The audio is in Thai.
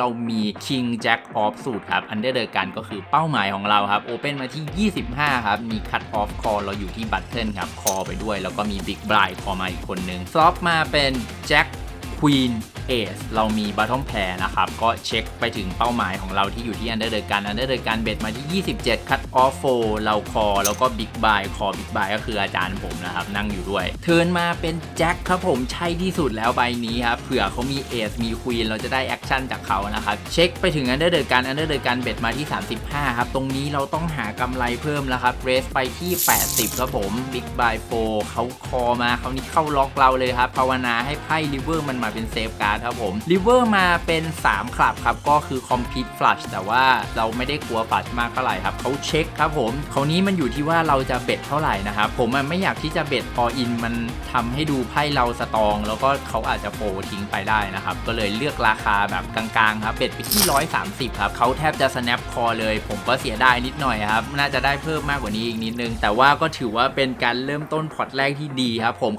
เรามี King Jack of สูตรครับ อันเดอร์เดอร์กันก็คือเป้าหมายของเราครับ โอเปนมาที่ 25 ครับ มี Cut Off Call เราอยู่ที่บัตเทิลครับ คอไปด้วย แล้วก็มี Big b l i คอมาอีกคนหนึ่งซอฟมาเป็น Jack Queen Ace เรามี Bottom Pair นะครับ ก็เช็คไปถึงเป้าหมายของเราที่อยู่ที่ Under the Gun Under the Gun เดอร์การเบ็ดมาที่ 27 Cut Off 4เรา Call แล้วก็ Big Buy Call Big Buy ก็คืออาจารย์ผมนะครับ นั่งอยู่ด้วย เทิร์นมาเป็นแจ็คครับผมใช่ที่สุดแล้วใบนี้ครับเผื่อเขามีเอสมีควีนเราจะได้แอคชั่นจากเขานะครับเช็คไปถึง Under the Gun Under the Gun เดอร์การเบ็ดมาที่ 35 ครับ ตรงนี้เราต้องหากำไรเพิ่มแล้วครับเรสไปที่ 80 ครับผม Big Buy 4เขาคอมาเขานี้เข้าล็อกเราเลยครับภาวนาให้ไพ่ริเวอร์มันมาเป็นเซฟการครับผมริเวอร์มาเป็น 3 คลับครับ ก็คือ Complete Flush แต่ว่าเราไม่ได้กลัว Flush มากเท่าไหร่ครับเขาเช็คครับผมคราวนี้มันอยู่ที่ว่าเราจะเบ็ดเท่าไหร่นะครับ ผมไม่อยากที่จะเบ็ดพออินมันทำให้ดูไพ่เราสตอง แล้วก็เขาอาจจะโฟทิ้งไปได้นะครับ ก็เลยเลือกราคาแบบกลางๆครับเบ็ดไปที่ 130 ครับเขาแทบจะ snap call เลย ผมก็เสียดายนิดหน่อยครับ น่าจะได้เพิ่มมากกว่านี้อีกนิดนึง แต่ว่าก็ถือว่าเป็นการเริ่มต้นพอร์ตแรกที่ดีครับผม